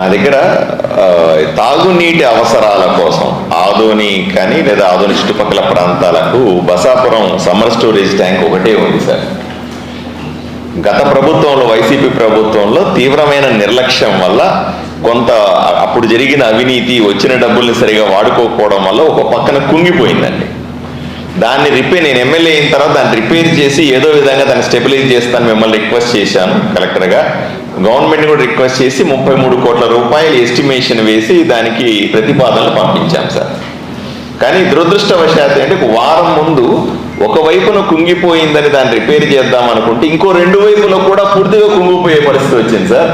నా దగ్గర తాగునీటి అవసరాల కోసం ఆదోని కానీ లేదా ఆదోని చుట్టుపక్కల ప్రాంతాలకు బసాపురం సమ్మర్ స్టోరేజ్ ట్యాంక్ ఒకటే ఉంది సార్. గత ప్రభుత్వంలో వైసీపీ ప్రభుత్వంలో తీవ్రమైన నిర్లక్ష్యం వల్ల కొంత అప్పుడు జరిగిన అవినీతి వచ్చిన డబ్బుల్ని సరిగా వాడుకోకపోవడం వల్ల ఒక పక్కన కుంగిపోయిందండి. దాన్ని రిపేర్ నేను ఎమ్మెల్యే అయిన తర్వాత దాన్ని రిపేర్ చేసి ఏదో విధంగా దాన్ని స్టెబిలైజ్ చేస్తాను మిమ్మల్ని రిక్వెస్ట్ చేశాను కలెక్టర్గా. గవర్నమెంట్ కూడా రిక్వెస్ట్ చేసి ముప్పై మూడు కోట్ల రూపాయలు ఎస్టిమేషన్ వేసి దానికి ప్రతిపాదనలు పంపించాం సార్. కానీ దురదృష్టవశాత్తు అంటే ఒక వారం ముందు ఒక వైపున కుంగిపోయిందని దాన్ని రిపేర్ చేద్దాం అనుకుంటే ఇంకో రెండు వైపులో కూడా పూర్తిగా కుంగిపోయే పరిస్థితి వచ్చింది సార్.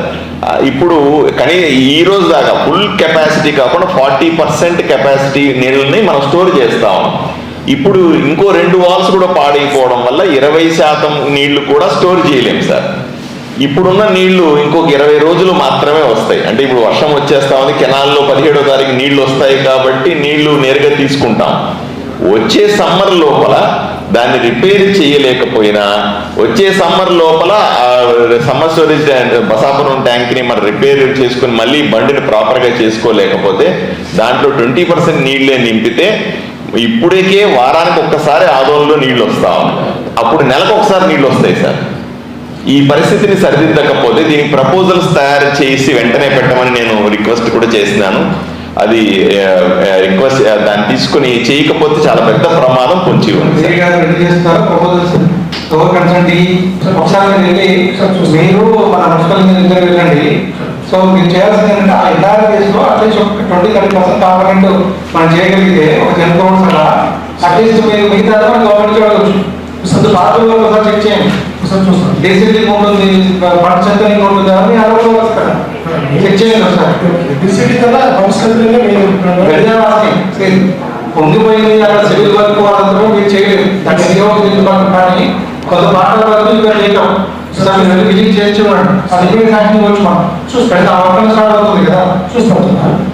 ఇప్పుడు కానీ ఈ రోజు దాకా ఫుల్ కెపాసిటీ కాకుండా ఫార్టీ పర్సెంట్ కెపాసిటీ నీళ్ళని మనం స్టోర్ చేస్తాం ఇప్పుడు ఇంకో రెండు వాల్స్ కూడా పాడైపోవడం వల్ల ఇరవై శాతం నీళ్ళు కూడా స్టోర్ చేయలేము సార్. ఇప్పుడున్న నీళ్ళు ఇంకొక ఇరవై రోజులు మాత్రమే వస్తాయి. అంటే ఇప్పుడు వర్షం వచ్చేస్తా ఉంది కెనాల్లో పదిహేడో తారీఖు నీళ్ళు వస్తాయి కాబట్టి నీళ్ళు నేరుగా తీసుకుంటాం. వచ్చే సమ్మర్ లోపల దాన్ని రిపేర్ చేయలేకపోయినా వచ్చే సమ్మర్ లోపల సమ్మర్ స్టోరేజ్ బసాపురం ట్యాంక్ని మనం రిపేర్ చేసుకుని మళ్ళీ బండిని ప్రాపర్గా చేసుకోలేకపోతే దాంట్లో ట్వంటీ పర్సెంట్ నీళ్ళే నింపితే ఇప్పుడికే వారానికి ఒక్కసారి ఆదోళనలో నీళ్ళు వస్తా అప్పుడు నెలకు ఒకసారి నీళ్ళు వస్తాయి సార్. ఈ పరిస్థితిని సరిదిద్దకపోతే దీనికి ప్రపోజల్స్ తయారు చేసి వెంటనే పెట్టమని నేను రిక్వెస్ట్ కూడా చేసినాను. అది రిక్వెస్ట్ దాన్ని తీసుకుని చేయకపోతే చాలా పెద్ద ప్రమాదం పొంచి ఉంది. మీరు ప్రపోజల్స్ ఒకసారి వెళ్ళి మీరు మన మున్సిపల్ ఇంజనీర్ వెళ్ళండి. సో మీరు చేయాల్సింది ఏంటంటే ఆ ఎంఆర్ కేసులో అట్లీస్ట్ ఒక ట్వంటీ థర్టీ పర్సెంట్ కాంపనెంట్ మనం చేయగలిగితే ఒక టెన్ క్రోడ్స్ అలా అట్లీస్ట్ మీరు మిగతా గవర్నమెంట్ చూడవచ్చు అసలు పాత్రలో ఒకసారి చెక్ చేయండి. ఒకసారి చూస్తాం డీసీటీ ఉంటుంది పంట చెత్త ఉంటుంది? అని అలా వస్తారు చెక్ చేయండి ఒకసారి. డిసిటీ కన్నా సంస్కృతిలో పొంగిపోయింది అక్కడ సివిల్ వర్క్ వాళ్ళందరూ మీరు చేయలేదు. దాన్ని దిద్దుబాటు కానీ కొంత పాటల వరకు ఇక్కడ చేయటం. సో దాన్ని వెళ్ళి విజిట్ చేయొచ్చు అది కూడా ఫ్యాక్టరీ వచ్చి మనం చూసి పెద్ద అవకాశం అవుతుంది కదా. చూస్తాం.